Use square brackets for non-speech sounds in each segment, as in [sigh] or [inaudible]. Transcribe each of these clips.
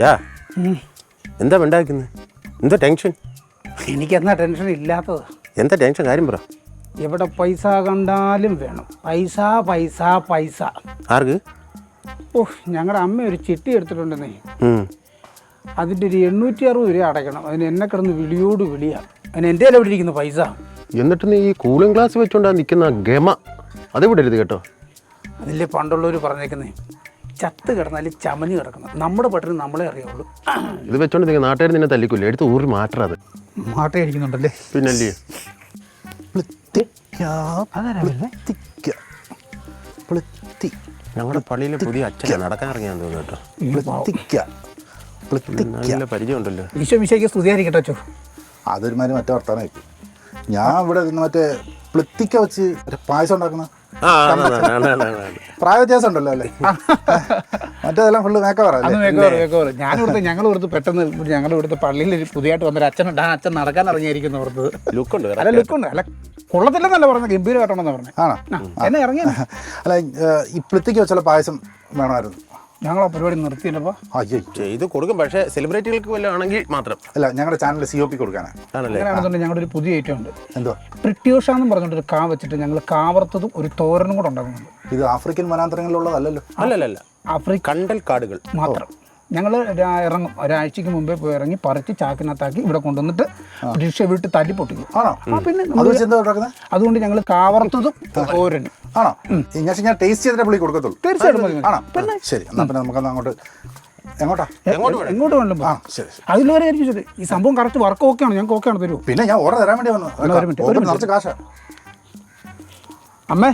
യാ. എന്താ ഉണ്ടാക്കുന്നത് എന്താ ടെൻഷൻ? എനിക്കെന്നാ ടെൻഷൻ ഇല്ലാത്തത്? എന്താ ടെൻഷൻ? കാര്യം പറ. എവിടെ പൈസ കണ്ടാലും വേണം. പൈസ പൈസ പൈസ. ആർക്ക്? ഓ ഞങ്ങളുടെ അമ്മ ഒരു ചിട്ടി എടുത്തിട്ടുണ്ടെന്നേ. അതിന്റെ ഒരു എണ്ണൂറ്റി അറുപത് രൂപ അടയ്ക്കണം. അതിന് എന്നെ കിടന്ന് വിളിയോട് വിളിയാ. അതിന് എന്റെ കയ്യിൽ എവിടെ ഇരിക്കുന്നു പൈസ? എന്നിട്ട് നീ ഈ കൂളിംഗ് ഗ്ലാസ് വെച്ചോണ്ടാ നിൽക്കുന്ന ഗമ. അത് വിടരുത് കേട്ടോ? അതില്ലേ പണ്ടുള്ളവർ പറഞ്ഞേക്കുന്നേ. ചത്ത് കിടന്നാൽ ചമഞ്ഞ് കിടക്കണം നമ്മുടെ പട്ടിന് നമ്മളെ അറിയുള്ളൂ. ഇത് വെച്ചോണ്ട് നിങ്ങൾ നാട്ടുകാർ നിന്നെ തല്ലിക്കില്ല? എടുത്ത് ഊറി മാറ്റാ അത് മാട്ട അടിക്കുന്നുണ്ടല്ലേ പിന്നല്ലേ ഞങ്ങളുടെ പള്ളിയിലെ പുതിയ അച്ഛനെ നടക്കാൻ ഇറങ്ങിയാൻ തോന്നുന്നു പരിചയമുണ്ടല്ലോ ഈശോ മിശയ്ക്ക് സ്തുതിയായിരിക്കട്ടെ അച്ചോ അതൊരുമാതിരി മറ്റേ വർത്താനായി ഞാൻ ഇവിടെ മറ്റേ പ്ലിത്തിക്ക വെച്ച് മറ്റേ പായസം ഉണ്ടാക്കുന്ന ആ ആ, ആ, ആ, ആ, ആ, ആ. പ്രായ വ്യത്യാസം ഉണ്ടല്ലോ അല്ലേ മറ്റേതെല്ലാം ഫുള്ള് മേക്കവർ ഞാൻ ഇവിടുത്തെ ഞങ്ങൾ ഇവിടുത്തെ പെട്ടെന്ന് ഞങ്ങളുടെ ഇവിടുത്തെ പള്ളിയിൽ പുതിയതായിട്ട് വന്നൊരു അച്ഛനുണ്ട് ആ അച്ഛൻ നടക്കാൻ ഇറങ്ങിയിരിക്കുന്നു ഓർത്തത് ലുക്കുണ്ട് അല്ല ലുക്കുണ്ട് അല്ല കൊള്ളത്തില്ലെന്നല്ല പറഞ്ഞത് ഗംഭീരമായിട്ടാണെന്ന് പറഞ്ഞത് ആണോ എന്നെ ഇറങ്ങി അല്ല ഇപ്പോഴത്തേക്ക് വെച്ചുള്ള പായസം വേണമായിരുന്നു ഞങ്ങൾ ആ പരിപാടി നിർത്തിയില്ലപ്പോ അയ്യോ ചെയ്ത് കൊടുക്കും. പക്ഷേ സെലിബ്രിറ്റികൾക്ക് വല്ലതും ആണെങ്കിൽ മാത്രം. അല്ല ഞങ്ങളുടെ ചാനലിൽ സി ഒ പി കൊടുക്കാനാണ് ആണല്ലേ? അങ്ങനെയാണെന്നുണ്ടെങ്കിൽ ഞങ്ങളുടെ ഒരു പുതിയ ഐറ്റം ഉണ്ട്. എന്തോ? പ്രിട്യൂഷ എന്ന് പറഞ്ഞിട്ട് ഒരു കാ വെച്ചിട്ട് ഞങ്ങൾ കാവർത്തതും ഒരു തോരനും കൂടെ ഉണ്ടാക്കുന്നുണ്ട്. ഇത് ആഫ്രിക്കൻ വനാന്തരങ്ങളിലുള്ളതല്ലല്ലോ. അല്ലല്ല ആഫ്രിക്ക കണ്ടൽ കാടുകൾ. മാത്രം. ഞങ്ങൾ ഇറങ്ങും. ഒരാഴ്ചക്ക് മുമ്പേ പോയി ഇറങ്ങി പറിച്ച് ചാക്കിനകത്താക്കി ഇവിടെ കൊണ്ടുവന്നിട്ട് ഡിഷ് വീട്ടിൽ തല്ലി പൊട്ടിക്കും. ആണോ? പിന്നെ അതുകൊണ്ട് ഞങ്ങൾ കാവർത്തതും തോരനും. ആണോ? ഞാൻ ഞാൻ ടേസ്റ്റ് ചെയ്തിട്ട് പുള്ളി കൊടുക്കത്തുള്ളൂ. തീർച്ചയായിട്ടും. ആണോ? ശരി. എന്നാ പിന്നെ നമുക്കന്ന് അങ്ങോട്ട് എങ്ങോട്ടാ? എങ്ങോട്ട് വേണം? ആ ശരി ശരി. അതിൽ വരെ ആയിരിക്കും ശരി ഈ സംഭവം കറക്റ്റ് വർക്ക് ഓക്കെയാണ് ഞങ്ങൾക്ക് ആണ് തരൂ പിന്നെ ഞാൻ ഓർഡർ തരാൻ വേണ്ടി വന്നു. ഒരു മിനിറ്റ്, ഒരു ഓർഡർ നിറച്ച് കാശാ. അമ്മേ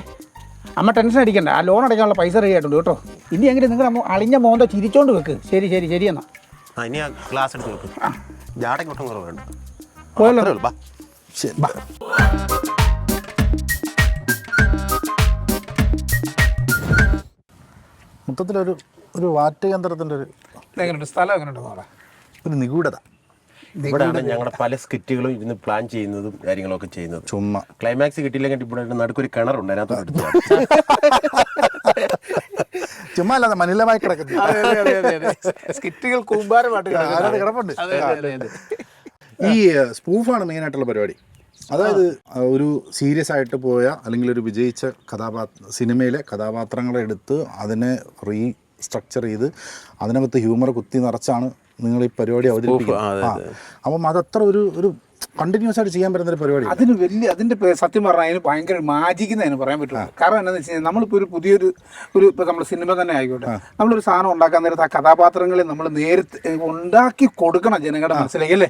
അമ്മ ടെൻഷൻ അടിക്കണ്ട. ആ ലോൺ അടയ്ക്കാനുള്ള പൈസ റെഡി ആയിട്ടുണ്ട് കേട്ടോ. ഇനി എങ്കിലും നിങ്ങൾ അളിഞ്ഞ മോന്ത ചിരിച്ചോണ്ട് വെക്ക്. ശരി ശരി ശരി എന്നാ. ആ ഇനി ക്ലാസ് എടുത്ത് വെക്കും. ജാടയ്ക്ക് ഒട്ടും കുറവ് വേണ്ട പോയല്ലോ. ബാ. ശരി ബാ. ശരി മൊത്തത്തിലൊരു ഒരു വാറ്റ് യന്ത്രത്തിന്റെ ഒരു എങ്ങനെയുണ്ട്? സ്ഥലം എങ്ങനെയുണ്ടോ നോടാ ഒരു നിഗൂഢത. ഇവിടെയാണ് ഞങ്ങളുടെ പല സ്കിറ്റുകളും ഇരുന്ന് പ്ലാൻ ചെയ്യുന്നതും കാര്യങ്ങളൊക്കെ ചെയ്യുന്നത്. ചുമ്മാ. ക്ലൈമാക്സ് കിട്ടിയില്ലെങ്കിൽ ഇവിടെ നടുക്കൊരു കിണറുണ്ട് അതിനകത്ത് എടുത്തു [laughs] ചുമ്മാ അല്ലാതെ മനിലമായി കിടക്കുന്നത് സ്കിറ്റുകൾ കൂമ്പാരമായിട്ട് കിടപ്പുണ്ട്. ഈ സ്പൂഫാണ് മെയിൻ ആയിട്ടുള്ള പരിപാടി. അതായത് ഒരു സീരിയസ് ആയിട്ട് പോയ അല്ലെങ്കിൽ ഒരു വിജയിച്ച കഥാപാത്ര സിനിമയിലെ കഥാപാത്രങ്ങളെ എടുത്ത് അതിനെ റീ സ്ട്രക്ചർ ചെയ്ത് അതിനകത്ത് ഹ്യൂമർ കുത്തി നിറച്ചാണ് നിങ്ങൾ ഈ പരിപാടി അവതരിപ്പിക്കുന്നത്. അപ്പം അതത്ര ഒരു ഒരു കണ്ടിന്യൂസ് ആയിട്ട് ചെയ്യാൻ പറ്റുന്ന ഒരു പരിപാടി അതിന് വലിയ അതിന്റെ സത്യം പറഞ്ഞാൽ അതിന് ഭയങ്കര മാജിക് എന്ന് പറയാൻ പറ്റുള്ളൂ കാരണം എന്താണെന്ന് വെച്ച് കഴിഞ്ഞാൽ നമ്മളിപ്പോൾ ഒരു പുതിയൊരു ഒരു ഇപ്പൊ നമ്മുടെ സിനിമ തന്നെ ആയിക്കോട്ടെ. നമ്മളൊരു സാധനം ഉണ്ടാക്കാൻ നേരത്ത് ആ കഥാപാത്രങ്ങളെ നമ്മൾ നേരത്തെ ഉണ്ടാക്കി കൊടുക്കണം ജനങ്ങളുടെ മനസ്സിലേക്ക് അല്ലേ?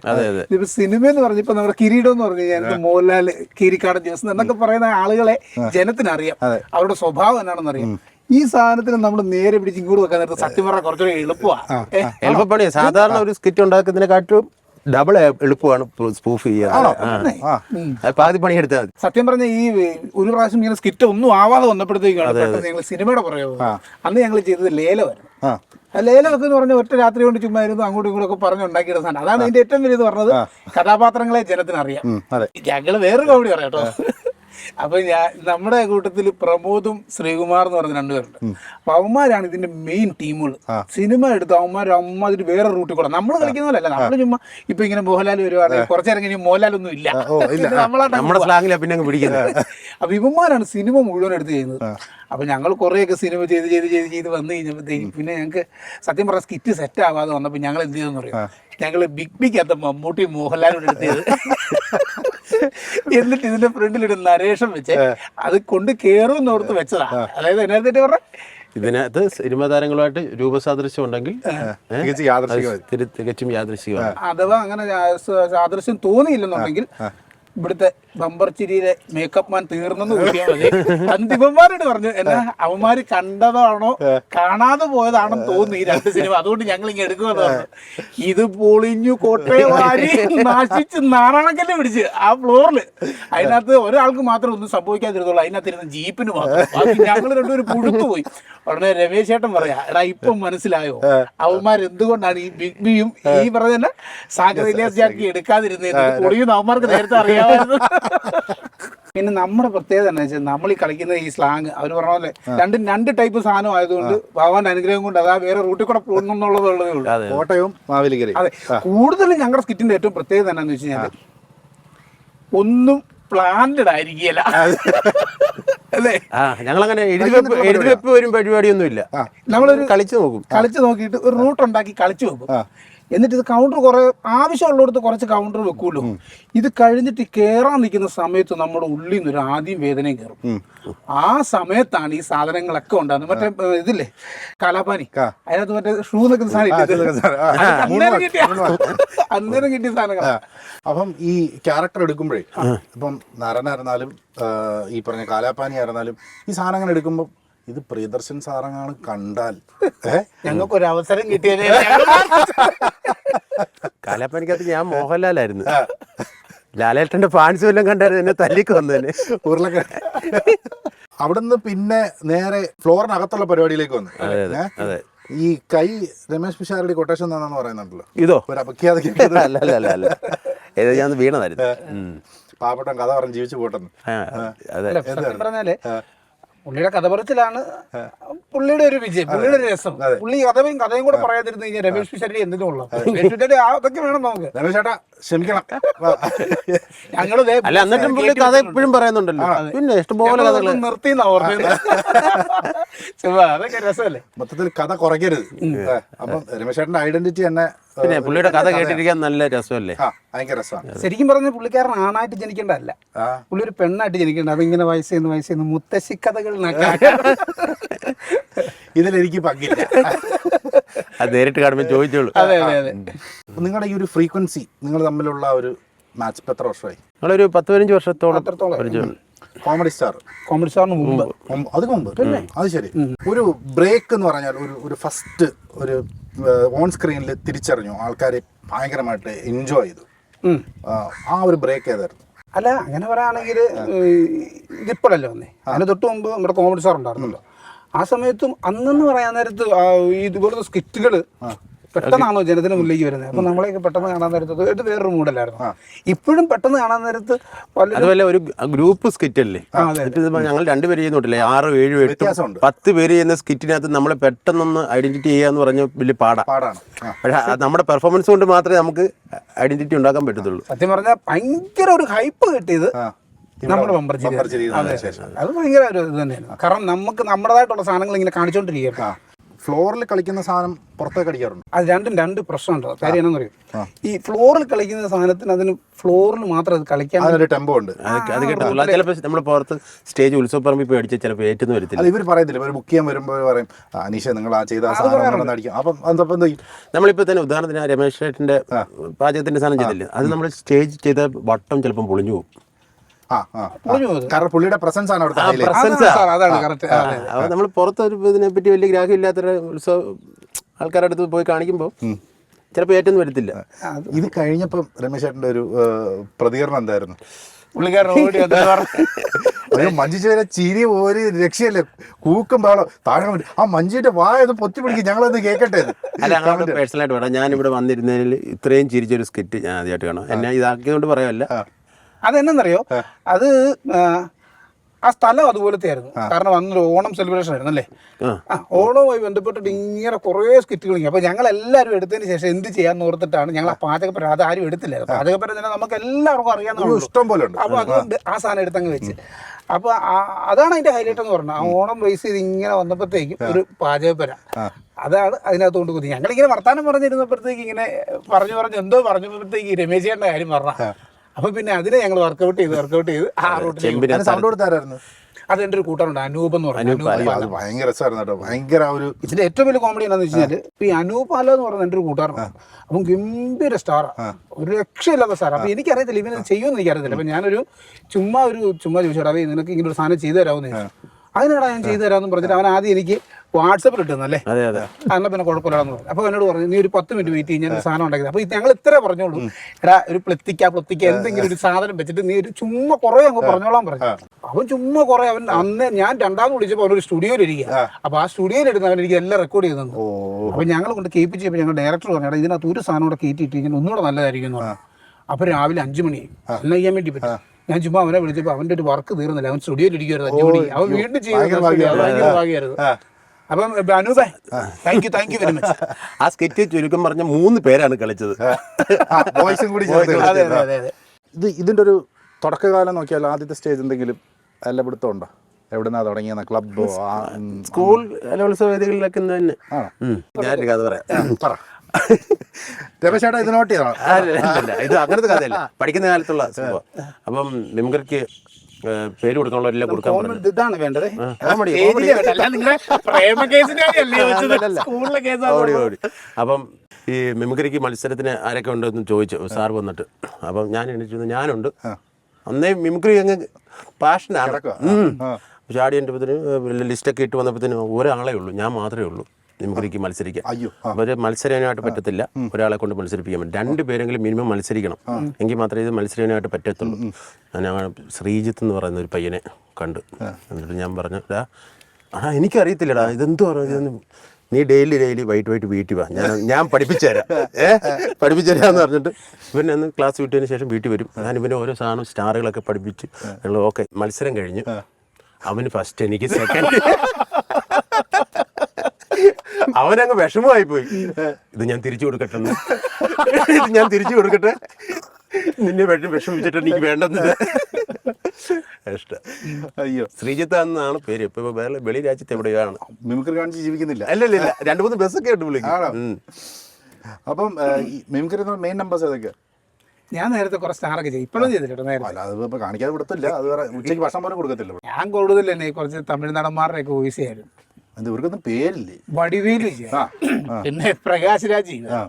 ഇപ്പൊ സിനിമ എന്ന് പറഞ്ഞ ഇപ്പൊ നമ്മുടെ കിരീടം എന്ന് പറഞ്ഞു കഴിഞ്ഞാൽ മോഹൻലാൽ കീരിക്കാടൻ ജോസ് എന്നൊക്കെ പറയുന്ന ആളുകളെ ജനത്തിനറിയാം. അവരുടെ സ്വഭാവം എന്നാണെന്ന് അറിയാം ഈ സാധനത്തിന് നമ്മൾ നേരെ പിടിച്ച് ഇങ്ങോട്ട് വെക്കാൻ നേരത്തെ സത്യം പറഞ്ഞാൽ കുറച്ചുകൂടെ എളുപ്പമാണ് എളുപ്പപ്പണിയാ. സാധാരണ ഒരു സ്കിറ്റ് ഉണ്ടാക്കുന്നതിനെക്കാട്ടും ഡബിൾ എളുപ്പമാണ് പ്രൂഫ് ചെയ്യാൻ. പാതി പണി എടുത്താൽ മതി. സത്യം പറഞ്ഞ ഈ ഒരു പ്രാവശ്യം ഇങ്ങനെ സ്കിറ്റ് ഒന്നും ആവാതെ വന്നപ്പോഴത്തേക്കാണ് ഞങ്ങൾ സിനിമയുടെ പുറകെ അന്ന് ഞങ്ങൾ ചെയ്തത് ലേലമായിരുന്നു ലേലമൊക്കെ എന്ന് പറഞ്ഞ ഒറ്റ രാത്രി കൊണ്ട് ചുമ്മാ ഇരുന്ന് അങ്ങോട്ടും ഇങ്ങോട്ടും ഒക്കെ പറഞ്ഞ് ഉണ്ടാക്കിയ സാധനം. അതാണ് ഇതിന്റെ ഏറ്റവും വലിയ പറഞ്ഞത് കഥാപാത്രങ്ങളെ ജനത്തിനറിയാം. അതെ. ഞങ്ങൾ വേറൊരു കോമഡി പറയാം കേട്ടോ. അപ്പൊ ഞാൻ നമ്മുടെ കൂട്ടത്തിൽ പ്രമോദും ശ്രീകുമാർ എന്ന് പറഞ്ഞ രണ്ടുപേരുണ്ട്. അപ്പൊ അവന്മാരാണ് ഇതിന്റെ മെയിൻ ടീമുകൾ സിനിമ എടുത്ത് അവന്മാർ അമ്മ അതിന് വേറെ റൂട്ടിൽ കൂടെ. നമ്മൾ കളിക്കുന്ന പോലെ അല്ല നമ്മൾ ചുമ്മാ ഇപ്പൊ ഇങ്ങനെ മോഹൻലാൽ വരുവാണെങ്കിൽ കുറച്ചേരം കഴിഞ്ഞ് മോഹൻലാൽ ഒന്നും ഇല്ല. നമ്മളെ സ്ലാങ്ങിലാ പിന്നെ അങ്ങ് പിടിക്കുന്നത് അപ്പൊ ഇവന്മാരാണ് സിനിമ മുഴുവൻ എടുത്ത് ചെയ്യുന്നത്. അപ്പൊ ഞങ്ങൾ കുറേയൊക്കെ സിനിമ ചെയ്ത് ചെയ്ത് ചെയ്ത് ചെയ്ത് വന്നു കഴിഞ്ഞപ്പോഴത്തേക്കും പിന്നെ ഞങ്ങൾക്ക് സത്യം പറഞ്ഞ സ്കിറ്റ് സെറ്റ് ആവാതെ വന്നപ്പോൾ ഞങ്ങൾ എന്ത് ചെയ്തെന്ന് പറയും ഞങ്ങൾ ബിഗ് ബിക്കകത്ത് മമ്മൂട്ടി മോഹൻലാലോട് എടുത്തത് എന്നിട്ട് ഇതിന്റെ ഫ്രണ്ടിൽ ഒരു നരേഷൻ വെച്ച് അത് കൊണ്ട് കേറും എന്നോർത്ത് വെച്ചതാ. അതായത് അതിനകത്തേക്ക് പറഞ്ഞ? ഇതിനകത്ത് സിനിമ താരങ്ങളുമായിട്ട് രൂപസാദൃശ്യം ഉണ്ടെങ്കിൽ തികച്ചും യാദൃശ്യമാണ് അഥവാ അങ്ങനെ സാദൃശ്യം തോന്നിയില്ലെന്നുണ്ടെങ്കിൽ ഇവിടുത്തെ ബമ്പർ ചിരിയിലെ മേക്കപ്പ് മാൻ തീർന്നെന്ന് കൂട്ടിയാൽ മതി. അന്തിമന്മാരോട് പറഞ്ഞു എന്നാ അവന്മാര് കണ്ടതാണോ കാണാതെ പോയതാണെന്ന് തോന്നുന്നു ഈ രണ്ട് സിനിമ അതുകൊണ്ട് ഞങ്ങൾ ഇങ്ങനെ എടുക്കുമെന്ന് പറഞ്ഞു. ഇത് പൊളിഞ്ഞു കോട്ടയം [laughs] വാരി നാശിച്ച് നാറാണക്കല്ല് പിടിച്ച് ആ ഫ്ലോറിൽ അതിനകത്ത് ഒരാൾക്ക് മാത്രം ഒന്നും സംഭവിക്കാതിരുന്നുള്ളൂ. അതിനകത്ത് ഇരുന്ന ജീപ്പിന് മാത്രം. ഞങ്ങൾ രണ്ടുപേരും പുഴുത്തു പോയി ഉടനെ രമേശ് ചേട്ടൻ പറയാ എടാ ഇപ്പം മനസ്സിലായോ? അവന്മാർ എന്തുകൊണ്ടാണ് ഈ ബിഗ് ബിയും ഈ പറഞ്ഞ സാഗർ ഇലിയാസ് ജാക്കി എടുക്കാതിരുന്നത് പൊളിയുന്ന അവന്മാർക്ക് നേരത്തെ അറിയാമായിരുന്നു. [laughs] [laughs] പിന്നെ നമ്മുടെ പ്രത്യേകത എന്താ വെച്ചാൽ നമ്മൾ ഈ കളിക്കുന്ന ഈ സ്ലാങ് അവർ പറഞ്ഞ പോലെ രണ്ടും രണ്ട് ടൈപ്പ് സാധനം ആയതുകൊണ്ട് ഭഗവാന്റെ അനുഗ്രഹം കൊണ്ട് അതാ വേറെ റൂട്ടിൽ കൂടെ പോകുന്നുള്ളതേ ഉള്ളൂ. അതെ കോട്ടയവും മാവേലിക്കര അതെ കൂടുതലും ഞങ്ങളുടെ സ്കിറ്റിന്റെ ഏറ്റവും പ്രത്യേകത എന്താണെന്ന് വെച്ച് കഴിഞ്ഞാൽ ഒന്നും പ്ലാന്റഡ് ആയിരിക്കുകയല്ല. അല്ലേ? ഞങ്ങൾ അങ്ങനെ എഴുതി വെപ്പ് വരും. പരിപാടിയൊന്നുമില്ല. നമ്മളൊരു കളിച്ചു നോക്കും. കളിച്ചു നോക്കിയിട്ട് ഒരു റൂട്ട് ഉണ്ടാക്കി കളിച്ചു വെക്കും ആ. എന്നിട്ട് ഇത് കൗണ്ടർ കുറെ ആവശ്യമുള്ളിടത്ത് കുറച്ച് കൗണ്ടർ വെക്കുമല്ലോ. ഇത് കഴിഞ്ഞിട്ട് കയറാൻ കേറാൻ നിൽക്കുന്ന സമയത്ത് നമ്മുടെ ഉള്ളിൽ നിന്ന് ഒരു ആദ്യം വേദനയും കയറും. ആ സമയത്താണ് ഈ സാധനങ്ങളൊക്കെ ഉണ്ടാകുന്നത്. മറ്റേ ഇതില്ലേ? കാലാപാനി. അതിനകത്ത് മറ്റേ ഷൂ നിൽക്കുന്ന സാധനം കിട്ടിയ അന്നേരം കിട്ടിയ സാധനങ്ങൾ അപ്പം ഈ ക്യാരക്ടർ എടുക്കുമ്പോഴേ ഇപ്പം നരനായിരുന്നാലും ഈ പറഞ്ഞ കാലാപ്പാനി ആയിരുന്നാലും ഈ സാധനങ്ങൾ എടുക്കുമ്പോൾ ഇത് പ്രിയദർശൻ സാറങ്ങാണ് കണ്ടാൽ. ഏഹ് ഞങ്ങൾക്കൊരവസരം കിട്ടിയത്. [laughs] കാലാപ്പനിക്കകത്ത് ഞാൻ മോഹൻലാലായിരുന്നു. ലാലേട്ടന്റെ ഫാൻസ് എല്ലാം കണ്ടായിരുന്നു എന്നെ തല്ലിക്ക് വന്നതിന് ഉരുളക്ക അവിടുന്ന് പിന്നെ നേരെ ഫ്ലോറിനകത്തുള്ള പരിപാടിയിലേക്ക് വന്നു. അതെ ഈ കൈ രമേശ് പിഷാരുടെ കൊട്ടേഷൻ എന്നാന്ന് പറയുന്നുണ്ടല്ലോ. ഇതോ? ഒരു അപഖ്യാത അല്ല അല്ല അല്ല അല്ല. ഏത് ഞാൻ വീണതായിരുന്നു. ഉം. കഥ പറഞ്ഞ് ജീവിച്ചു പോട്ടെന്ന്. അതെ. പറഞ്ഞാൽ പുള്ളിയുടെ കഥ പറച്ചിലാണ് പുള്ളിയുടെ ഒരു വിജയം പുള്ളിയുടെ ഒരു രസം. പുള്ളി കഥയും കഥയും കൂടെ പറയാതിരുന്നു കഴിഞ്ഞാൽ രമേശ് പിഷാരി എന്തിനും ഉള്ളത് രമേശ് പിഷാരി ആ അതൊക്കെ വേണം നമുക്ക്. രമേശ് ചേട്ടാ ക്ഷമിക്കണം. ഞങ്ങൾ അല്ല എന്നിട്ടും പുള്ളി കഥ എപ്പോഴും പറയുന്നുണ്ടല്ലോ. പിന്നെ ഇഷ്ടംപോലെ കഥകൾ നിർത്തി ഓർമ്മ അതൊക്കെ രസമല്ലേ? മൊത്തത്തിൽ കഥ കുറയ്ക്കരുത്. അപ്പൊ രമേശ് ചേട്ടന്റെ ഐഡന്റിറ്റി തന്നെ പിന്നെ പുള്ളിയുടെ കഥ കേട്ടിരിക്കാൻ നല്ല രസമല്ലേ? ആ ഭയങ്കര രസമാണ്. ശരിക്കും പറഞ്ഞ പുള്ളിക്കാരൻ ആണായിട്ട് ജനിക്കേണ്ടതല്ല. പുള്ളി ഒരു പെണ്ണായിട്ട് ജനിക്കേണ്ട. അതിങ്ങനെ വയസ്സെന്ന് വയസ്സേന്ന് മുത്തശ്ശി കഥകൾ ഇതിലെനിക്ക് പങ്കില്ല. അത് നേരിട്ട് കാണുമ്പോൾ ചോദിച്ചോളൂ. അതെ അതെ അതെ. നിങ്ങളുടെ ഈ ഒരു ഫ്രീക്വൻസി നിങ്ങൾ തമ്മിലുള്ള ഒരു മാച്ച് എത്ര വർഷമായി? ഞങ്ങളൊരു പത്ത് പതിനഞ്ച് വർഷത്തോളം കോമഡി സ്റ്റാർ കോമഡി സ്റ്റാറിന് മുമ്പ്. അത് മുമ്പ്. അത് ശരി. ഒരു ബ്രേക്ക് എന്ന് പറഞ്ഞാൽ ഒരു ഒരു ഫസ്റ്റ് ഒരു ഓൺ സ്ക്രീനിൽ തിരിച്ചറിഞ്ഞു. ആൾക്കാർ ഭയങ്കരമായിട്ട് എൻജോയ് ചെയ്തു. ആ, ഒരു ബ്രേക്ക് ഏതായിരുന്നു? അല്ല അങ്ങനെ പറയുകയാണെങ്കിൽ ഇതിപ്പോഴല്ലേ വന്നേ? അതിന് തൊട്ട് മുമ്പ് നമ്മുടെ കോമഡി സ്റ്റാർ ഉണ്ടായിരുന്നല്ലോ. ആ സമയത്തും അന്നെന്ന് പറയാൻ നേരത്ത് ഈ ഇതുപോലത്തെ സ്കിറ്റുകൾ പെട്ടെന്നാണോ ജനത്തിന് മുന്നിലേക്ക് വരുന്നത്? അപ്പൊ നമ്മളെയൊക്കെ പെട്ടെന്ന് കാണാൻ നേരത്ത് ഇത് വേറൊരു മൂഡല്ലായിരുന്നു. ഇപ്പോഴും പെട്ടെന്ന് കാണാൻ നേരത്ത് അതുപോലെ ഒരു ഗ്രൂപ്പ് സ്കിറ്റ് അല്ലേ ഞങ്ങൾ രണ്ടുപേര് ചെയ്യുന്നുണ്ടല്ലേ? ആറ് ഏഴ് എട്ട്. പത്ത് പേര് ചെയ്യുന്ന സ്കിറ്റിനകത്ത് നമ്മളെ പെട്ടെന്നൊന്ന് ഐഡന്റിറ്റി ചെയ്യുക എന്ന് പറഞ്ഞ വലിയ പാടാ. പാടാണ്. പക്ഷേ നമ്മുടെ പെർഫോമൻസ് കൊണ്ട് മാത്രമേ നമുക്ക് ഐഡന്റിറ്റി ഉണ്ടാക്കാൻ പറ്റത്തുള്ളൂ. സത്യം പറഞ്ഞാൽ ഭയങ്കര ഒരു ഹൈപ്പ് കിട്ടിയത്. നമ്മുടെ ബമ്പർ അതെ ഭയങ്കര ഒരു ഇത് തന്നെയാണ്. കാരണം നമുക്ക് നമ്മുടേതായിട്ടുള്ള സാധനങ്ങൾ ഇങ്ങനെ കാണിച്ചോണ്ടിരിക്കുകയാണ്. ആ. ഫ്ലോറിൽ കളിക്കുന്ന സാധനം പുറത്തേക്ക് അടിക്കാറുണ്ട്. അത് രണ്ടും രണ്ട് പ്രശ്നമുണ്ട്. കാര്യം എന്താണെന്ന് അറിയാം ഈ ഫ്ലോറിൽ കളിക്കുന്ന സാധനത്തിന് അതിന് ഫ്ലോറിൽ മാത്രം അത് കളിക്കാൻ അതിനൊരു ടെമ്പോ ഉണ്ട്. അത് അത് ചിലപ്പോൾ നമ്മൾ പുറത്ത് സ്റ്റേജ് ഉത്സവപ്പറമ്പിൽ പോയി അടിച്ച് ചിലപ്പോൾ ഏറ്റുന്നു വരത്തില്ല. അത് ഇവർ പറയത്തില്ല. ഇവർ ബുക്ക് ചെയ്യാൻ വരുമ്പോൾ പറയും "ആ, അനീഷ നിങ്ങൾ ആ ചെയ്ത സാധനം അടിക്കാം. അപ്പം അതപ്പം എന്ത് ചെയ്യും? നമ്മളിപ്പോൾ തന്നെ ഉദാഹരണത്തിന് രമേശ് ചേട്ടന്റെ പാചകത്തിന്റെ സാധനം ചെയ്തില്ലേ? അത് നമ്മൾ സ്റ്റേജ് ചെയ്ത വട്ടം ചിലപ്പം പൊളിഞ്ഞു പോകും. പുള്ളിയുടെ പ്രസൻസ് ആണ് അവിടുത്തെ നമ്മൾ പുറത്ത് അതാണ് ഇതിനെ പറ്റി വലിയ ഗ്രാഹ്യമില്ലാത്തൊരു ഉത്സവ ആൾക്കാരുടെ അടുത്ത് പോയി കാണിക്കുമ്പോൾ ചിലപ്പോൾ ഏറ്റവും വരത്തില്ല. ഇത് കഴിഞ്ഞപ്പോൾ രമേശ് ചേട്ടന്റെ ഒരു പ്രതികരണം എന്തായിരുന്നു? പുള്ളിക്കാരൻ [laughs] ഓടി ഒരു ചിരി ഒരു രക്ഷയല്ലേ? കൂക്കും പാളോ താഴെ ആ മഞ്ജുവിന്റെ വായത് പൊത്തി പിടിക്കും ഞങ്ങളൊന്ന് കേൾക്കട്ടെ പേഴ്സണലായിട്ട് പറയാം ഞാനിവിടെ വന്നിരുന്നതിൽ ഇത്രയും ചിരിച്ചൊരു സ്കിറ്റ് ഞാൻ ആദ്യമായിട്ട് കാണാം. എന്നെ ഇതാക്കിയതുകൊണ്ട് പറയാമല്ല അതെന്നറിയോ അത് ആ, സ്ഥലം അതുപോലത്തെ ആയിരുന്നു കാരണം അന്നൊരു ഓണം സെലിബ്രേഷൻ ആയിരുന്നു അല്ലേ ആ. ഓണവുമായി ബന്ധപ്പെട്ടിട്ട് ഇങ്ങനെ കുറേ സ്കിറ്റുകൾ അപ്പൊ ഞങ്ങൾ എല്ലാവരും എടുത്തതിന് ശേഷം എന്ത് ചെയ്യാന്ന് ഓർത്തിട്ടാണ് ഞങ്ങൾ ആ പാചകപ്പര അത് ആരും എടുത്തില്ല. പാചകപ്പര തന്നെ നമുക്ക് എല്ലാവർക്കും അറിയാവുന്ന ഇഷ്ടം പോലെ ഉണ്ട്. അപ്പൊ അതുകൊണ്ട് ആ സാധനം എടുത്തങ്ങ് വെച്ച്. അപ്പൊ അതാണ് അതിന്റെ ഹൈലൈറ്റ് എന്ന് പറഞ്ഞത്. ആ ഓണം ബേസ് ചെയ്ത് ഇങ്ങനെ വന്നപ്പോഴത്തേക്കും ഒരു പാചകപ്പര. അതാണ് അതിനകത്ത് കൊണ്ട് കുത്തി. ഞങ്ങളിങ്ങനെ വർത്താനം പറഞ്ഞിരുന്നപ്പോഴത്തേക്ക് ഇങ്ങനെ പറഞ്ഞു പറഞ്ഞു എന്തോ പറഞ്ഞപ്പോഴത്തേക്ക് രമേശ് ചേട്ടന്റെ കാര്യം പറഞ്ഞ അപ്പൊ പിന്നെ അതിനെ ഞങ്ങൾ വർക്കൗട്ട് ചെയ്ത് വർക്കൗട്ട് ചെയ്ത് ആ റൂട്ടിൽ സൗണ്ട് കൊടുത്തായിരുന്നു അത് എന്റെ ഒരു കൂട്ടറുണ്ട് അനൂപ് എന്ന് പറഞ്ഞു അത് ഭയങ്കര രസമായിരുന്നു കേട്ടോ. ഭയങ്കര ഒരു ഇതിന്റെ ഏറ്റവും വലിയ കോമഡി എന്താണെന്ന് വെച്ച് കഴിഞ്ഞാൽ ഈ അനൂപ് പാല എന്ന് പറയുന്ന എന്റെ ഒരു കൂട്ടുകാരനാണ്. അപ്പം ഗംഭീര സ്റ്റാറാണ് ഒരു രക്ഷയില്ലാത്ത സാർ അപ്പൊ എനിക്കറിയത്തില്ല ഇവനെ ചെയ്യുമെന്ന് എനിക്കറിയത്തില്ല. അപ്പൊ ഞാനൊരു ചുമ്മാ ഒരു ചുമ്മാ ചോദിച്ചോടാ നിനക്ക് ഇങ്ങനെ ഒരു സാധനം ചെയ്തു തരാമെന്ന് ചോദിച്ചു. അതിനാടാ ഞാൻ ചെയ്തു തരാമെന്ന് പറഞ്ഞിട്ട് അവൻ ആദ്യം എനിക്ക് വാട്സപ്പിൽ അതെ എന്നാൽ പിന്നെ കുഴപ്പമില്ലാന്ന് പറഞ്ഞു. അപ്പൊ എന്നോട് പറഞ്ഞു നീ ഒരു പത്ത് മിനിറ്റ് വെയിറ്റ് ചെയ്യാൻ സാധനം ഉണ്ടാക്കിയത് അപ്പൊ ഞങ്ങൾ ഇത്ര പറഞ്ഞോളൂ എടാ ഒരു പ്ലത്തിക്ക പ്ലത്തിക്ക എന്തെങ്കിലും ഒരു സാധനം വെച്ചിട്ട് നീ ഒരു ചുമ്മാ കുറെ അങ്ങ് പറഞ്ഞോളാൻ പറഞ്ഞു അവൻ ചുമ്മാ കുറെ അവൻ അന്ന് ഞാൻ രണ്ടാമത് വിളിച്ചപ്പോൾ അവനൊരു സ്റ്റുഡിയോയിൽ ഇരിക്കുക അപ്പൊ ആ സ്റ്റുഡിയോയിൽ ഇരുന്ന് അവൻ എനിക്ക് എല്ലാം റെക്കോർഡ് ചെയ്തു അപ്പൊ ഞങ്ങൾ കൊണ്ട് കേൾപ്പിച്ചപ്പോൾ ഞങ്ങൾ ഡയറക്ടർ പറഞ്ഞു എടാ ഇതിനകത്ത് ഒരു സാധനം കൂടെ കയറ്റിയിട്ട് ഇങ്ങനെ ഒന്നുകൂടെ നല്ലതായിരിക്കും അപ്പൊ രാവിലെ അഞ്ചു മണിയായി എല്ലാം ചെയ്യാൻ വേണ്ടി പറ്റും. ഞാൻ ചുമ്മാ അവനെ വിളിച്ചപ്പോ അവന്റെ ഒരു വർക്ക് തീർന്നില്ല. അവൻ സ്റ്റുഡിയോയിൽ ഇരിക്കുവായിരുന്നു മണി. അവൻ വീണ്ടും ചെയ്യുന്നത് ഭാഗ്യമായിരുന്നു. അപ്പം അനൂപേ thank you thank you very much ആ [laughs] സ്കെറ്റ് ചുരുക്കം പറഞ്ഞ മൂന്ന് പേരാണ് കളിച്ചത്. വോയിസും കൂടി ചേർത്ത് അതെ അതെ അതെ അതെ. ഇത് ഇതിന്റെ ഒരു തുടക്കകാലം നോക്കിയാൽ ആദ്യത്തെ സ്റ്റേജ് എന്തെങ്കിലും അല്ല പിടുത്തം ഉണ്ടോ? എവിടുന്നാ തുടങ്ങിയെന്ന? ക്ലബോ സ്കൂൾ കലോത്സവ വേദികളിലൊക്കെ തന്നെ. ഞാനൊരു കഥ പറയാം. പറ. ഇത് നോട്ട് ചെയ്തോ. ഇത് അങ്ങനത്തെ കഥയല്ല. പഠിക്കുന്ന കാലത്തുള്ള സംഭവം. അപ്പം മിമിക്രിക്ക് പേര് കൊടുക്കാനുള്ളവരെല്ലാം കൊടുക്കാൻ പറഞ്ഞു ഇതാണ് വേണ്ടത്. ഓടി അപ്പം ഈ മിമിക്രിക്ക് മത്സരത്തിന് ആരൊക്കെ ഉണ്ടെന്ന് ചോദിച്ചു. സാർ വന്നിട്ട്. അപ്പം ഞാൻ എണീച്ചു ഞാനുണ്ട്. അന്നേ മിമിക്രി അങ്ങ് പാഷനാണ് പക്ഷെ ആ. ചാടി എന്റെ ലിസ്റ്റൊക്കെ ഇട്ട് വന്നപ്പോഴത്തേനും ഒരാളെ ഉള്ളൂ. ഞാൻ മാത്രമേ ഉള്ളൂ. മിമിക്രിക്ക് മത്സരിക്കാം. അവർ മത്സരനായിട്ട് പറ്റത്തില്ല. ഒരാളെ കൊണ്ട് മത്സരിപ്പിക്കാൻ പറ്റും. രണ്ട് പേരെങ്കിലും മിനിമം മത്സരിക്കണം. എങ്കിൽ മാത്രമേ ഇത് മത്സരനായിട്ട് പറ്റത്തുള്ളൂ. ഞാൻ ശ്രീജിത്ത് എന്ന് പറയുന്ന ഒരു പയ്യനെ കണ്ടു. എന്നിട്ട് ഞാൻ പറഞ്ഞു ആ എനിക്കറിയത്തില്ലടാ. ഇതെന്ത് പറഞ്ഞു നീ ഡെയിലി ഡെയിലി വൈറ്റ് വൈറ്റ് വീട്ടിൽ വാ. ഞാൻ ഞാൻ പഠിപ്പിച്ചുതരാം. [laughs] ഏ? പഠിപ്പിച്ചുതരാന്ന് പറഞ്ഞിട്ട് ഇവൻ അന്ന് ക്ലാസ് വിട്ടതിന് ശേഷം വീട്ടിൽ വരും. ഞാൻ ഇവനെ ഓരോ സാധനം സ്റ്റാറുകളൊക്കെ പഠിപ്പിച്ച് ഓക്കെ മത്സരം കഴിഞ്ഞു. അവന് ഫസ്റ്റ് എനിക്ക് സെക്കൻഡ് [laughs] അവനങ്ങ് വിഷമമായി പോയി ഇത് ഞാൻ തിരിച്ചു കൊടുക്കട്ടെ ഇത് ഞാൻ തിരിച്ചു കൊടുക്കട്ടെ. നിന്നെ വിഷം വിഷമിച്ചിട്ട് എനിക്ക് വേണ്ടെന്ന്. ഇഷ്ടം. അയ്യോ. ശ്രീജിത്ത് എന്നാണ് പേര്. ഇപ്പൊ വേറെ വെളി രാജ്യത്ത് എവിടെയാണ്? മിമിക്രി കാണിച്ച് ജീവിക്കുന്നില്ല. അല്ലല്ല ഇല്ല രണ്ട് മൂന്ന് ബസ്സൊക്കെ ഉണ്ട് വിളിക്കും. അപ്പം മിമിക്രി മെയിൻ നമ്പേഴ്സ് ഏതൊക്കെ ഞാൻ നേരത്തെ കുറെ സ്റ്റാറൊക്കെ ചെയ്യും ഇപ്പോഴും ചെയ്തിട്ടോ നേരത്തെ. അല്ല അത് ഇപ്പൊ കാണിക്കാതെ കൊടുത്തില്ല അത് വേറെ ഉച്ചയ്ക്ക് ഭക്ഷണം പോലും കൊടുക്കത്തില്ല. ഞാൻ കൂടുതൽ തന്നെ കുറച്ച് തമിഴ് നടന്മാരുടെ ഒക്കെ വോയിസ് അത് ഇവർക്കൊന്നും പേരില്ലേ വടിവേലു ചെയ്യാം [clears throat] പിന്നെ പ്രകാശ് രാജ് ചെയ്യും ആ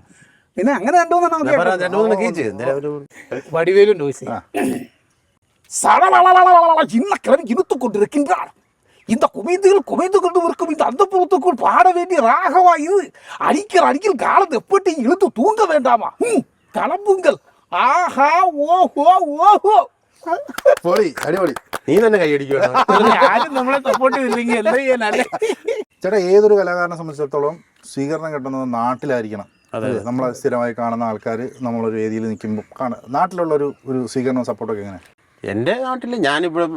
പിന്നെ അങ്ങനെ രണ്ടു ഞാൻ പറയാം, മൂന്നെണ്ണം രണ്ട് മൂന്ന് കീച്ച് എന്തായാലും ഒരു வடிவேலும் நோய் சடலலலலலல இன்ன கிளம்பி இழுத்து கொண்டிருக்கின்றார் இந்த குமைந்துகள் குமைந்து கொண்டு இருக்கும் இந்த அந்த புறத்துக்குள் பாட வேண்டிய ராகவா இது அடிக்கிற அடிக்கில் காலத்தை எப்படி இழுத்து தூங்க வேண்டாமா ம், கிளம்புங்கள் ஆஹா ஓஹோ ஓஹோ പൊളി അടിപൊളി. നീ തന്നെ കൈയടിക്കണം ആരും നമ്മളെ സപ്പോർട്ട് ചെയ്തില്ലെങ്കിൽ എന്താ ചെയ്യാനല്ലേ ചേട്ടാ ഏതൊരു കലാകാരനെ സംബന്ധിച്ചിടത്തോളം സ്വീകരണം കിട്ടുന്നത് നാട്ടിലായിരിക്കണം. നമ്മളെ സ്ഥിരമായി കാണുന്ന ആൾക്കാർ നമ്മളൊരു വേദിയിൽ നിൽക്കുമ്പോൾ കാണാം നാട്ടിലുള്ള ഒരു ഒരു സ്വീകരണവും സപ്പോർട്ടൊക്കെ എങ്ങനെ? എന്റെ നാട്ടിൽ ഞാനിവിടെ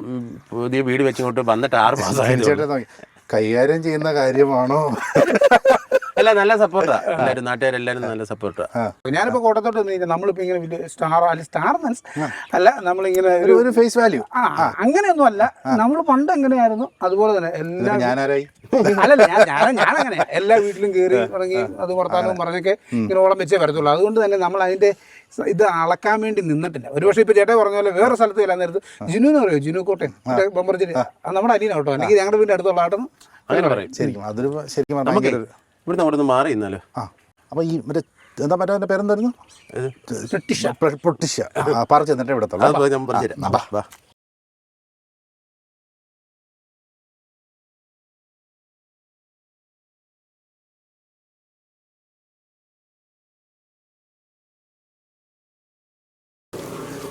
പുതിയ വീട് വെച്ചിങ്ങോട്ട് വന്നിട്ട് ആറ് [laughs] മാസം കൈകാര്യം ചെയ്യുന്ന കാര്യമാണോ? അല്ല നല്ല സപ്പോർട്ടാ എല്ലാവരും നാട്ടുകാരെല്ലാവരും നല്ല സപ്പോർട്ടാ ഞാനിപ്പോ കോട്ടത്തോട്ട് വന്നു നമ്മളിപ്പോ ഇങ്ങനെ വലിയ സ്റ്റാർ അല്ല സ്റ്റാർ അല്ല നമ്മളിങ്ങനെ ഒരു ഒരു ഫേസ് വാല്യൂ ആ അങ്ങനെയൊന്നും അല്ല നമ്മൾ പണ്ട് എങ്ങനെയായിരുന്നു? അതുപോലെ തന്നെ എല്ലാ ഞാനാരായി? അല്ലല്ല ഞാൻ ഞാൻ ഞാനങ്ങനെ. എല്ലാ വീട്ടിലും കയറി ഇറങ്ങി അത് വർത്താനവും പറഞ്ഞൊക്കെ ഇങ്ങനെ ഓളം വെച്ചേ വരത്തുള്ളൂ. അതുകൊണ്ട് തന്നെ നമ്മൾ അതിന്റെ ഇത് അളക്കാൻ വേണ്ടി നിന്നിട്ടില്ല. ഒരുപക്ഷെ ഇപ്പൊ ചേട്ടാ പറഞ്ഞ പോലെ വേറെ സ്ഥലത്ത് ചെല്ലാൻ നേരത്ത് ജിനു എന്ന് പറയുമോ ജിനു കോട്ടയം. ബൊമ്പർജിന് നമ്മുടെ അനിയനോട്ടോ അല്ലെങ്കിൽ ഞങ്ങളുടെ വീടിന്റെ അടുത്തുള്ള ആട്ടെന്ന് അങ്ങനെ പറയും. ശരിക്കും അതൊരു ശരിക്കും ഇവിടുന്ന് അവിടെ നിന്ന് മാറി ഇന്നാലോ. ആ അപ്പോൾ ഈ മറ്റേ എന്താ മറ്റേ അതിന്റെ പേരെന്തായിരുന്നു? പൊട്ടിഷ പൊട്ടിഷ പറിച്ച് എന്നിട്ട് ഇവിടെ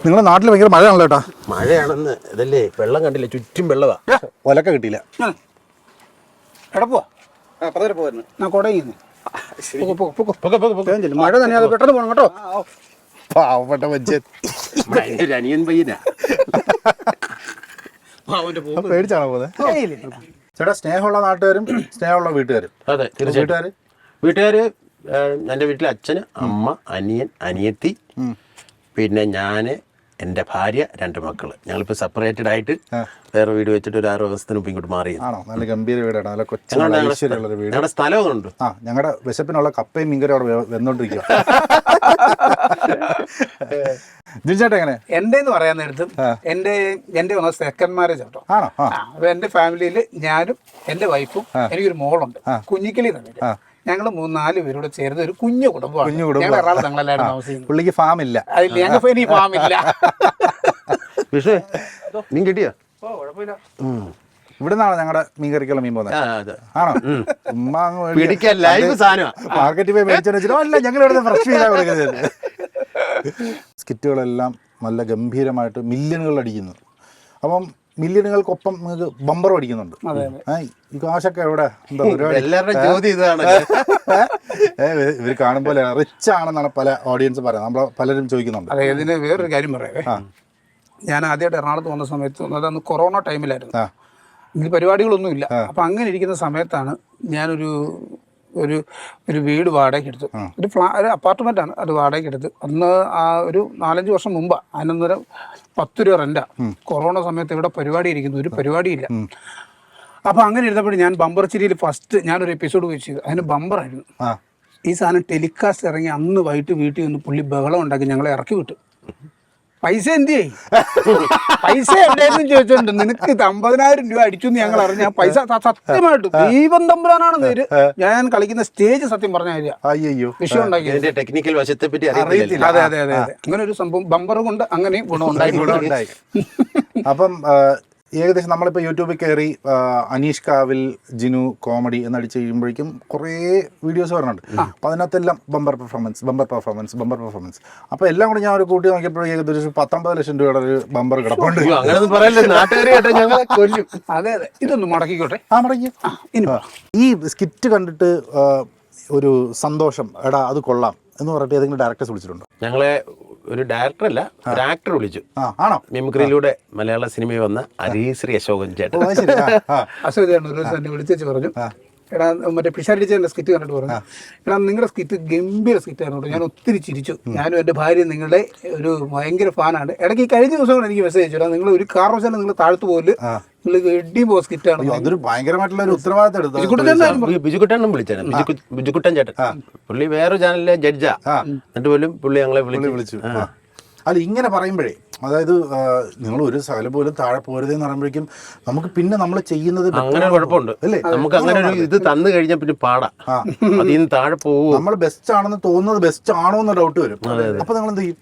നിങ്ങളുടെ നാട്ടിൽ ഭയങ്കര മഴയാണല്ലോ കേട്ടാ മഴയാണെന്ന്. ഇതല്ലേ വെള്ളം കണ്ടില്ല? ചുറ്റും വെള്ളതാ ഒലക്ക കിട്ടിയില്ല. എടപ്പോ ഞാൻ കൊടയുന്നു പൊക്കെ, പൊക്കെ, പൊക്കെ. മഴ തന്നെ അത് പെട്ടെന്ന് പോകണം കേട്ടോ. പാവപ്പെട്ട എന്റെ ഒരു അനിയൻ പയ്യനാ. പേടിച്ചാണോ പോകുന്നത് ചേട്ടാ സ്നേഹമുള്ള നാട്ടുകാരും സ്നേഹമുള്ള വീട്ടുകാരും. അതെ തീർച്ചയായിട്ടും. വീട്ടുകാര്? വീട്ടുകാര് എന്റെ എന്റെ വീട്ടിലെ അച്ഛന് അമ്മ അനിയൻ അനിയത്തി പിന്നെ ഞാൻ എന്റെ ഭാര്യ രണ്ട് മക്കൾ. ഞങ്ങളിപ്പോൾ സെപ്പറേറ്റഡ് ആയിട്ട് വേറെ വീട് വെച്ചിട്ട് ഒരു ആറ് മാസത്തിന് മുമ്പ് ഇങ്ങോട്ട് മാറി ആണോ? നല്ല ഗംഭീര വീടാണ്. നല്ല കൊച്ചുള്ള ഐശ്വര്യമുള്ള വീട്. ഞങ്ങളുടെ സ്ഥലമൊക്കെ ആ ഞങ്ങളുടെ വിശപ്പിനുള്ള കപ്പയും മീൻകറി അവിടെ വന്നോണ്ടിരിക്കുക ജിൻചേട്ടാ [laughs] എങ്ങനെ? എന്റെ എന്ന് പറയാൻ നേരത്ത് എന്റെ എന്റെ വന്ന സെക്കൻഡ് മാരേജ് കേട്ടോ ആണോ? അപ്പൊ എന്റെ ഫാമിലിയിൽ ഞാനും എന്റെ വൈഫും എനിക്കൊരു മോളുണ്ട്. കുഞ്ഞിക്കിളി തന്നെ ഞങ്ങൾ മൂന്നാൽ നാല് പേരോട് ചേർന്ന് ഒരു കുഞ്ഞു കുടുംബമാണ്. കുഞ്ഞു കുടുംബം. എറണാകുളം ഞങ്ങളെല്ലാവരും താമസിക്കുന്നത് പുള്ളിക്ക് ഫാം ഇല്ല. അതിൽ ഞങ്ങൾക്ക് ഇനി ഫാമില്ല വിഷേ മീൻ കിട്ടിയോ? ഇവിടെ നിന്നാണ് ഞങ്ങളുടെ മീൻ പോകുന്നത്? ആ അതെ. ആണോ? ഉമ്മ മാർക്കറ്റിൽ പോയി മേടിച്ചു വെച്ചിട്ട് അല്ല ഞങ്ങൾ ഇവിടെ ഫ്രഷ് ചെയ്താൽ കൊടുക്കുന്നത്. സ്കിറ്റുകളെല്ലാം നല്ല ഗംഭീരമായിട്ട് മില്യണുകൾ അടിക്കുന്നു. അപ്പം മില്യണുകൾക്കൊപ്പം നിങ്ങൾക്ക് ബമ്പർ അടിക്കുന്നുണ്ട്. ഈ കാശൊക്കെ എവിടെ? എന്താ പരിപാടി? ഇവർ കാണുമ്പോൾ റിച്ച് ആണെന്നാണ് പല ഓഡിയൻസ് പറയുന്നത്. നമ്മൾ പലരും ചോദിക്കുന്നുണ്ട്. അതെ ഇതിന് വേറൊരു കാര്യം പറയാവേ. ഞാൻ ആദ്യമായിട്ട് എറണാകുളത്ത് വന്ന സമയത്ത് അത് അന്ന് കൊറോണ ടൈമിലായിരുന്നു. ഇതിൽ പരിപാടികളൊന്നുമില്ല. അപ്പം അങ്ങനെ ഇരിക്കുന്ന സമയത്താണ് ഞാനൊരു ഒരു ഒരു വീട് വാടകയ്ക്ക് എടുത്തു ഒരു ഫ്ലാ ഒരു അപ്പാർട്ട്മെന്റ് ആണ് അത് വാടകയ്ക്ക് എടുത്ത്. അന്ന് ആ ഒരു നാലഞ്ച് വർഷം മുമ്പാണ് അതിനൊന്നര പത്ത് രൂപ റെന്റാണ് കൊറോണ സമയത്ത് ഇവിടെ പരിപാടി ഇരിക്കുന്നു. ഒരു പരിപാടിയില്ല. അപ്പോൾ അങ്ങനെ ഇരുന്നപ്പോൾ ഞാൻ ബമ്പർ ചിരിയിൽ ഫസ്റ്റ് ഞാനൊരു എപ്പിസോഡ് വെച്ചു അതിന് ബമ്പറായിരുന്നു. ഈ സാധനം ടെലികാസ്റ്റ് ഇറങ്ങി അന്ന് വൈകിട്ട് വീട്ടിൽ നിന്ന് പുള്ളി ബഹളം ഉണ്ടാക്കി ഞങ്ങളെ ഇറക്കി വിട്ടു. പൈസ എന്ത് ചെയ്യും പൈസ എവിടെയെന്നും ചോദിച്ചോണ്ട് നിനക്ക് ഇത് അമ്പതിനായിരം രൂപ അടിച്ചു എന്ന് ഞങ്ങൾ അറിഞ്ഞ പൈസ സത്യമായിട്ട് ദൈവം തമ്പുരാനാണ് നേര് ഞാൻ കളിക്കുന്ന സ്റ്റേജ് സത്യം പറഞ്ഞ കാര്യം. അയ്യോ വിഷയം ടെക്നിക്കൽ വശത്തെ പറ്റി അറിയത്തില്ല. അതെ അതെ അതെ അങ്ങനെ ഒരു സംഭവം ബമ്പർ കൊണ്ട് അങ്ങനെയും ഗുണം ഉണ്ടായി ഉണ്ടായി [laughs] അപ്പം ഏകദേശം നമ്മളിപ്പോൾ യൂട്യൂബിൽ കയറി അനീഷ് കാവിൽ ജിനു കോമഡി എന്നടിച്ച് കഴിയുമ്പോഴേക്കും കുറേ വീഡിയോസ് വരുന്നുണ്ട് അപ്പോൾ അതിനകത്തെല്ലാം bumper performance bumper performance bumper performance. അപ്പോൾ എല്ലാം കൂടി ഞാൻ ഒരു കൂട്ടി നോക്കിയപ്പോൾ ഏകദേശം പത്തൊമ്പത് ലക്ഷം രൂപയുടെ ഒരു ബമ്പർ കിടപ്പുണ്ട്. അതെ അതെ. ഇതൊന്ന് മടക്കിക്കോട്ടെ. ആ ഈ സ്കിറ്റ് കണ്ടിട്ട് ഒരു സന്തോഷം എടാ അത് കൊള്ളാം എന്ന് പറഞ്ഞിട്ട് ഏതെങ്കിലും ഡയറക്ടേഴ്സ് വിളിച്ചിട്ടുണ്ടോ? ഞങ്ങളെ ഒരു ഡയറക്ടർ അല്ല ഒരു ആക്ടർ വിളിച്ചു. ആണോ? മിമിക്രിയിലൂടെ മലയാള സിനിമയിൽ വന്ന അരീശ്രീ അശോകൻ ചേട്ടൻ. ദിവസം വിളിച്ചു പറഞ്ഞു. എടാ മറ്റേ പിഷാരിച്ചതിന്റെ സ്കിറ്റ് കണ്ടിട്ട് പറഞ്ഞു. എടാ നിങ്ങളുടെ സ്കിറ്റ് ഗംഭീര സ്കിറ്റ് ആയിരുന്നു കേട്ടോ. ഞാൻ ഒത്തിരി ചിരിച്ചു. ഞാനും എന്റെ ഭാര്യ നിങ്ങളുടെ ഒരു ഭയങ്കര ഫാനാണ് ഇടയ്ക്ക് ഈ കഴിഞ്ഞ ദിവസം എനിക്ക് മെസ്സേജ് അയച്ചു. നിങ്ങൾ ഒരു കാരണവശാലും നിങ്ങൾ താഴ്ത്തു പോൽ അതൊരു ഭയങ്കരമായിട്ടുള്ള ഒരു ഉത്തരവാദിത്തം ബിജുക്കുട്ടനും വിളിച്ചാണ് ബിജുക്കുട്ടൻ ചേട്ടൻ. പുള്ളി വേറെ ചാനലിലെ ജഡ്ജാ. എന്നിട്ട് പോലും പുള്ളി ഞങ്ങളെ വിളിച്ചു. വിളിച്ചു. അല്ല ഇങ്ങനെ പറയുമ്പോഴേ അതായത് നിങ്ങൾ ഒരു സകല പോലും താഴെ പോരുതെന്ന് പറയുമ്പോഴേക്കും നമുക്ക് പിന്നെ നമ്മൾ ചെയ്യുന്നത് അങ്ങനെ. കുഴപ്പമുണ്ട്. അല്ലേ? നമുക്ക് അങ്ങനെ ഒരു ഇത് തന്നു കഴിഞ്ഞാൽ പിന്നെ പാടാ. അതിൽ നിന്ന് താഴെ പോകും നമ്മൾ ബെസ്റ്റ് ആണെന്ന് തോന്നുന്നത് ബെസ്റ്റ് ആണോ എന്ന് ഡൗട്ട് വരും. അപ്പൊ നിങ്ങൾ എന്ത് ചെയ്യും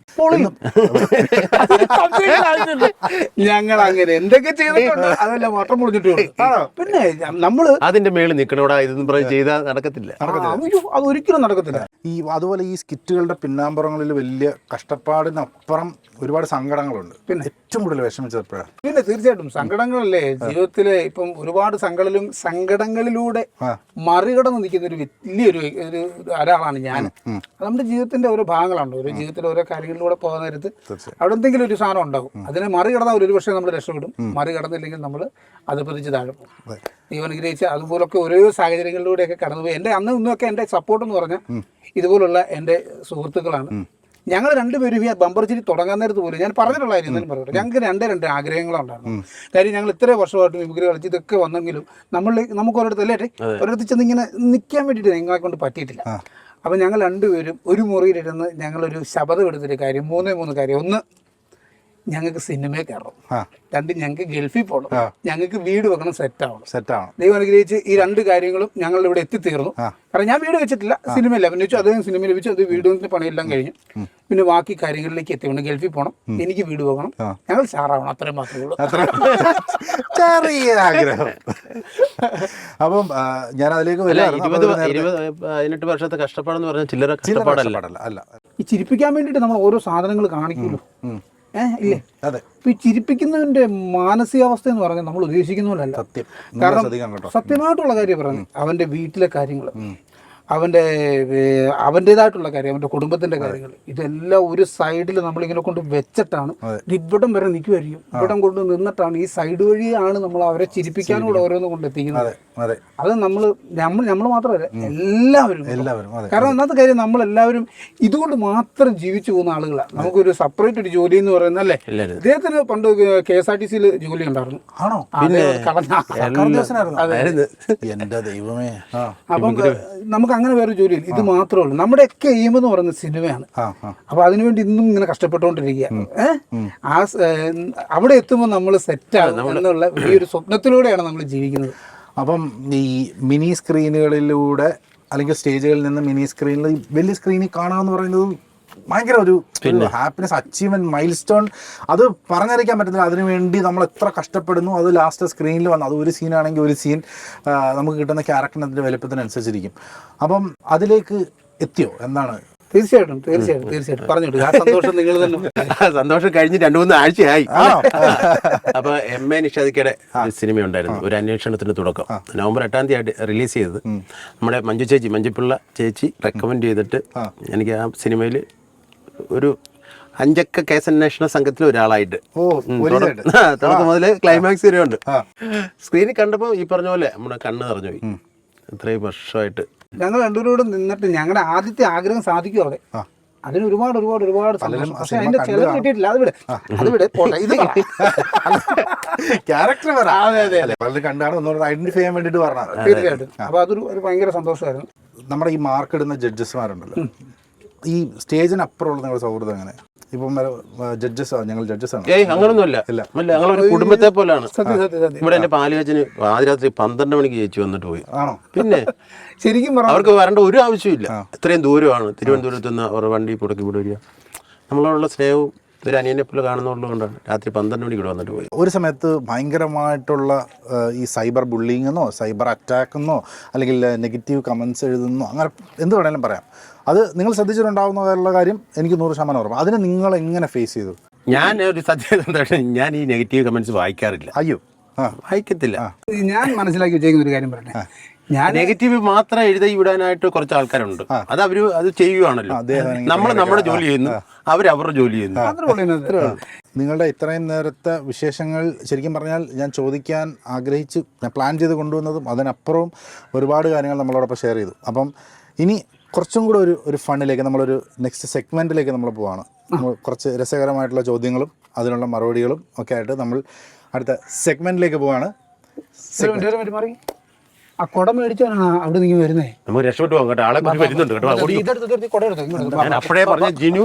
ഞങ്ങൾ അങ്ങനെ എന്തൊക്കെ ചെയ്തിട്ടുണ്ട്? അതല്ല വട്ടം പൊളിച്ചിട്ട് പിന്നെ നമ്മൾ അതിന്റെ മേളിൽ നിൽക്കണോടാ ഇതെന്ന് പറഞ്ഞ് ചെയ്താൽ നടക്കത്തില്ല. അത് ഒരിക്കലും നടക്കത്തില്ല. ഈ അതുപോലെ ഈ സ്കിറ്റുകളുടെ പിന്നാമ്പുറങ്ങളിൽ വലിയ കഷ്ടപ്പാടിനപ്പുറം ഒരുപാട് സങ്കടങ്ങളുണ്ട്. പിന്നെ? ഏറ്റവും കൂടുതൽ വിഷമിച്ചത് എപ്പോഴാണ് പിന്നെ തീർച്ചയായിട്ടും സങ്കടങ്ങളല്ലേ ജീവിതത്തിലെ ഇപ്പം ഒരുപാട് സങ്കടലും സങ്കടങ്ങളിലൂടെ. മറികടന്ന് നിൽക്കുന്ന ഒരു വലിയൊരു ഒരു ഒരാളാണ് ഞാൻ. നമ്മുടെ ജീവിതത്തിന്റെ ഓരോ ഭാഗങ്ങളുണ്ട്. ഓരോ ജീവിതത്തിലെ ഓരോ കാര്യങ്ങളിലൂടെ പോകുന്ന നേരത്ത് അവിടെ എന്തെങ്കിലും ഒരു സാധനം ഉണ്ടാകും. അതിനെ മറികടന്നാൽ ഒരു പക്ഷേ നമ്മൾ രക്ഷപ്പെടും. മറികടന്നില്ലെങ്കിൽ നമ്മൾ അത് പിരിച്ച് താഴെ. പോകും ദൈവം അനുഗ്രഹിച്ച് അതുപോലൊക്കെ ഓരോ സാഹചര്യങ്ങളിലൂടെയൊക്കെ കടന്നുപോയി. എന്റെ അന്ന് ഇന്നൊക്കെ എന്റെ സപ്പോർട്ട് എന്ന് പറഞ്ഞാൽ ഇതുപോലുള്ള എന്റെ സുഹൃത്തുക്കളാണ്. ഞങ്ങൾ രണ്ടുപേരും ഈ ബമ്പർ ചിരി തുടങ്ങാൻ നേരത്ത് പോലും ഞാൻ പറഞ്ഞിട്ടുള്ളതായിരുന്നു എന്നാലും പറയട്ടെ ഞങ്ങൾക്ക് രണ്ടേ രണ്ട് ആഗ്രഹങ്ങളുണ്ടായിരുന്നു കാര്യം ഞങ്ങൾ ഇത്ര വർഷമായിട്ട് മിമിക്രി കളിച്ച് ഇതൊക്കെ വന്നെങ്കിലും നമ്മൾ നമുക്ക് ഒരിടത്ത് അല്ലേ ഒരിടത്ത് ചെന്ന് ഇങ്ങനെ നിൽക്കാൻ വേണ്ടിയിട്ട് ഞങ്ങളെ കൊണ്ട് പറ്റിയിട്ടില്ല. അപ്പം ഞങ്ങൾ രണ്ടുപേരും ഒരു മുറിയിലിരുന്ന് ഞങ്ങളൊരു ശബദം എടുത്തൊരു കാര്യം മൂന്നേ മൂന്ന് കാര്യം. ഒന്ന് ഞങ്ങൾക്ക് സിനിമയിൽ കയറണം. രണ്ട് ഞങ്ങൾക്ക് ഗൾഫിൽ പോകണം. ഞങ്ങൾക്ക് വീട് വെക്കണം സെറ്റ് ആവണം. സെറ്റ് ആവണം. ദൈവം അനുഗ്രഹിച്ച് ഈ രണ്ട് കാര്യങ്ങളും ഞങ്ങൾ ഇവിടെ എത്തിത്തീർന്നു. കാരണം ഞാൻ വീട് വെച്ചിട്ടില്ല സിനിമയില്ല പിന്നെ വെച്ചു അദ്ദേഹം സിനിമ ലഭിച്ചു അത് വീടിന്റെ പണിയെല്ലാം കഴിഞ്ഞു. പിന്നെ ബാക്കി കാര്യങ്ങളിലേക്ക് എത്തിയുണ്ട് ഗൾഫിൽ പോകണം. എനിക്ക് വീട് പോകണം ഞങ്ങൾ സാറാവണം അത്രയും മാത്രമേ ഉള്ളൂ. അത്ര. ചെറിയ ആഗ്രഹം. അപ്പം ഞാൻ അതിലേക്ക് പതിനെട്ട് വർഷത്തെ കഷ്ടപ്പാടെന്ന് പറഞ്ഞാൽ ചില്ലറ കഷ്ടപ്പാടല്ല. അല്ല. ഈ ചിരിപ്പിക്കാൻ വേണ്ടിയിട്ട് നമ്മൾ ഓരോ സാധനങ്ങൾ കാണിക്കുമല്ലോ. ഇല്ലേ? അതെ. ഈ ചിരിപ്പിക്കുന്നതിന്റെ മാനസികാവസ്ഥ എന്ന് പറഞ്ഞാൽ നമ്മൾ ഉദ്ദേശിക്കുന്ന പോലല്ല സത്യം കാരണം സത്യമായിട്ടുള്ള കാര്യം പറഞ്ഞു അവന്റെ വീട്ടിലെ കാര്യങ്ങൾ അവന്റെ അവന്റെതായിട്ടുള്ള അവന്റേതായിട്ടുള്ള കാര്യം അവന്റെ കുടുംബത്തിന്റെ കാര്യങ്ങൾ. ഇതെല്ലാം ഒരു സൈഡിൽ നമ്മളിങ്ങനെ കൊണ്ട് വെച്ചിട്ടാണ് ഇവിടം വരെ നിൽക്കുമായിരിക്കും ഇവിടം കൊണ്ട് നിന്നിട്ടാണ് ഈ സൈഡ് വഴിയാണ് നമ്മൾ അവരെ ചിരിപ്പിക്കാനൂടെ ഓരോന്ന് കൊണ്ട് എത്തിക്കുന്നത് അതെ അതെ. അത് നമ്മൾ നമ്മൾ നമ്മൾ മാത്രമല്ല എല്ലാവരും എല്ലാവരും അതെ. കാരണം ഒന്നാമത്തെ കാര്യം നമ്മൾ എല്ലാവരും ഇതുകൊണ്ട് മാത്രം ജീവിച്ചു പോകുന്ന ആളുകളാണ്. നമുക്കൊരു സെപ്പറേറ്റ് ഒരു ജോലി എന്ന് പറയുന്നത് അല്ലേ? അദ്ദേഹത്തിന് ഇദ്ദേഹത്തിന് പണ്ട് കെ എസ് ആർ ടി സിയിൽ ജോലി ഉണ്ടായിരുന്നു. ആണോ? അത് കളഞ്ഞ. എന്റെ ദൈവമേ. അപ്പം നമുക്ക് അങ്ങനെ വേറെ ജോലിയില്ല. ഇത് മാത്രമേ ഉള്ളൂ. നമ്മുടെയൊക്കെ എയിം എന്ന് പറയുന്ന സിനിമയാണ്. അപ്പൊ അതിനുവേണ്ടി ഇന്നും ഇങ്ങനെ കഷ്ടപ്പെട്ടുകൊണ്ടിരിക്കുക. ആ അവിടെ എത്തുമ്പോൾ നമ്മൾ സെറ്റാകും എന്നുള്ള ഈ ഒരു സ്വപ്നത്തിലൂടെയാണ് നമ്മൾ ജീവിക്കുന്നത്. അപ്പം ഈ മിനി സ്ക്രീനുകളിലൂടെ അല്ലെങ്കിൽ സ്റ്റേജുകളിൽ നിന്ന് മിനി സ്ക്രീനിൽ വലിയ സ്ക്രീനിൽ കാണാമെന്ന് പറയുന്നത് ഭയങ്കര ഒരു ഹാപ്പിനെസ് അച്ചീവ്മെന്റ് മൈൽ സ്റ്റോൺ അത് പറഞ്ഞറിയിക്കാൻ പറ്റുന്നില്ല. അതിനുവേണ്ടി നമ്മൾ എത്ര കഷ്ടപ്പെടുന്നു അത് ലാസ്റ്റ് സ്ക്രീനിൽ വന്നു. അത് ഒരു സീനാണെങ്കിൽ ഒരു സീൻ നമുക്ക് കിട്ടുന്ന ക്യാരക്ടറിന്റെ വലിപ്പത്തിനനുസരിച്ചിരിക്കും. അപ്പം അതിലേക്ക് എത്തിയോ? എന്താണ്? തീർച്ചയായിട്ടും തീർച്ചയായിട്ടും തീർച്ചയായിട്ടും. പറഞ്ഞോട്ട് ആ സന്തോഷം നിങ്ങൾ തന്നെ. സന്തോഷം കഴിഞ്ഞ് രണ്ടു മൂന്ന് ആഴ്ചയായി. അപ്പൊ എം എ നിഷാദിക്കയുടെ സിനിമ ഉണ്ടായിരുന്നു. ഒരു അന്വേഷണത്തിന്റെ തുടക്കം. നവംബർ എട്ടാം തീയതി റിലീസ് ചെയ്തത്. നമ്മുടെ മഞ്ജു ചേച്ചി മഞ്ജുപിള്ള ചേച്ചി റെക്കമെൻഡ് ചെയ്തിട്ട് എനിക്ക് ആ സിനിമയിൽ ഒരു അഞ്ചക്ക കേസ് അന്വേഷണ സംഘത്തിൽ ഒരാളായിട്ട്. [laughs] തുടക്കം- മുതൽ ക്ലൈമാക്സ് വരെ ഉണ്ട്. സ്ക്രീനിൽ കണ്ടപ്പോൾ ഈ പറഞ്ഞ പോലെ നമ്മുടെ കണ്ണ് നിറഞ്ഞു പോയി. ഇത്രയും വർഷമായിട്ട്. ഞങ്ങൾ രണ്ടുപേരോട് നിന്നിട്ട് ഞങ്ങളുടെ ആദ്യത്തെ ആഗ്രഹം സാധിക്കും അവിടെ. അതിന് ഒരുപാട് ഒരുപാട് ഒരുപാട് സന്തോഷം. പക്ഷെ അതിന്റെ ചെലവ് കിട്ടിയിട്ടില്ല. അത് വിട്. അത് വിട്. ഇത് ക്യാരക്ടർ [laughs] പലരും കണ്ടാണ് ഒന്നുകൂടെ ഐഡന്റിഫൈ ചെയ്യാൻ വേണ്ടിട്ട് പറഞ്ഞത്. തീർച്ചയായിട്ടും. അപ്പൊ അതൊരു ഒരു ഭയങ്കര സന്തോഷമായിരുന്നു. നമ്മുടെ ഈ മാർക്ക് ഇടുന്ന ജഡ്ജസ്മാരുണ്ടല്ലോ ഈ സ്റ്റേജിനപ്പുറമുള്ള നിങ്ങളുടെ സൗഹൃദം അങ്ങനെ ഇപ്പം ജഡ്ജസ് ആണ് ഞങ്ങൾ ജഡ്ജസ് ആണ്. ഏയ് അങ്ങനൊന്നുമല്ല. ഇല്ല. ഒരു കുടുംബത്തെ പോലാണ് ഇവിടെ എന്റെ പാലുകാച്ചിന് ആദ്യരാത്രി പന്ത്രണ്ട് മണിക്ക് ചേച്ചി വന്നിട്ട് പോയി. ആണോ? പിന്നെ [laughs] ശരിക്കും അവർക്ക് വരേണ്ട ഒരു ആവശ്യമില്ല ഇത്രയും ദൂരമാണ്. തിരുവനന്തപുരത്ത് നിന്ന് അവർ വണ്ടി പുടക്കി ഇവിടെ വരിക. നമ്മളോടുള്ള സ്നേഹവും ഒരു അനിയനെ പോലെ കാണുന്നുള്ളത് കൊണ്ടാണ് രാത്രി പന്ത്രണ്ട് മണിക്ക് ഇവിടെ വന്നിട്ട് പോയി ഒരു സമയത്ത് ഭയങ്കരമായിട്ടുള്ള ഈ സൈബർ ബുള്ളിങ് എന്നോ സൈബർ അറ്റാക്ക് എന്നോ അല്ലെങ്കിൽ നെഗറ്റീവ് കമൻസ് എഴുതുന്നോ അങ്ങനെ എന്ത് വേണേലും പറയാം. അത് നിങ്ങൾ ശ്രദ്ധിച്ചിട്ടുണ്ടാവുന്നതായുള്ള കാര്യം എനിക്ക് നൂറ് ശതമാനം ഉറപ്പ് അതിനെ നിങ്ങൾ എങ്ങനെ ഫേസ് ചെയ്തു? ഞാൻ ഒരു സത്യം ഞാൻ ഈ നെഗറ്റീവ് കമന്റ്സ് വായിക്കാറില്ല. അയ്യോ. ആ. വായിക്കത്തില്ല. ഞാൻ മനസ്സിലാക്കി വെച്ചേക്കുന്ന ഒരു കാര്യം പറഞ്ഞേ ഞാൻ നെഗറ്റീവ് മാത്രം എഴുതി വിടാനായിട്ട് കുറച്ച് ആൾക്കാരുണ്ട്. അത് അവർ അത് ചെയ്യുവാണല്ലോ. നമ്മൾ നമ്മുടെ ജോലി ചെയ്യുന്നു അവർ അവരുടെ ജോലി ചെയ്യുന്നു. നിങ്ങളുടെ ഇത്രയും നേരത്തെ വിശേഷങ്ങൾ ശരിക്കും പറഞ്ഞാൽ ഞാൻ ചോദിക്കാൻ ആഗ്രഹിച്ച് ഞാൻ പ്ലാൻ ചെയ്ത് കൊണ്ടുവന്നതും അതിനപ്പുറവും ഒരുപാട് കാര്യങ്ങൾ നമ്മളോടൊപ്പം ഷെയർ ചെയ്തു. അപ്പം ഇനി കുറച്ചും കൂടെ ഒരു ഒരു ഫണ്ണിലേക്ക് നമ്മളൊരു നെക്സ്റ്റ് സെഗ്മെന്റിലേക്ക് നമ്മൾ പോവാണ്. നമ്മൾ കുറച്ച് രസകരമായിട്ടുള്ള ചോദ്യങ്ങളും അതിനുള്ള മറുപടികളും ഒക്കെ ആയിട്ട് നമ്മൾ അടുത്ത സെഗ്മെന്റിലേക്ക് പോവാണ്. ആ കുട മേടിച്ചാണ് അവിടെ നിങ്ങൾ വരുന്നേ. നമുക്ക് രക്ഷപ്പെട്ടു പോകാം കേട്ടോ. ആളെ കുറിച്ച് വരുന്നുണ്ട് കേട്ടോ. ഇതെടുത്ത് ഇതെടുത്ത് കുട എടുത്തോ ഇങ്ങോട്ട് എടുത്തോ. ഞാൻ അപ്പോഴേ പറഞ്ഞ ജിനു.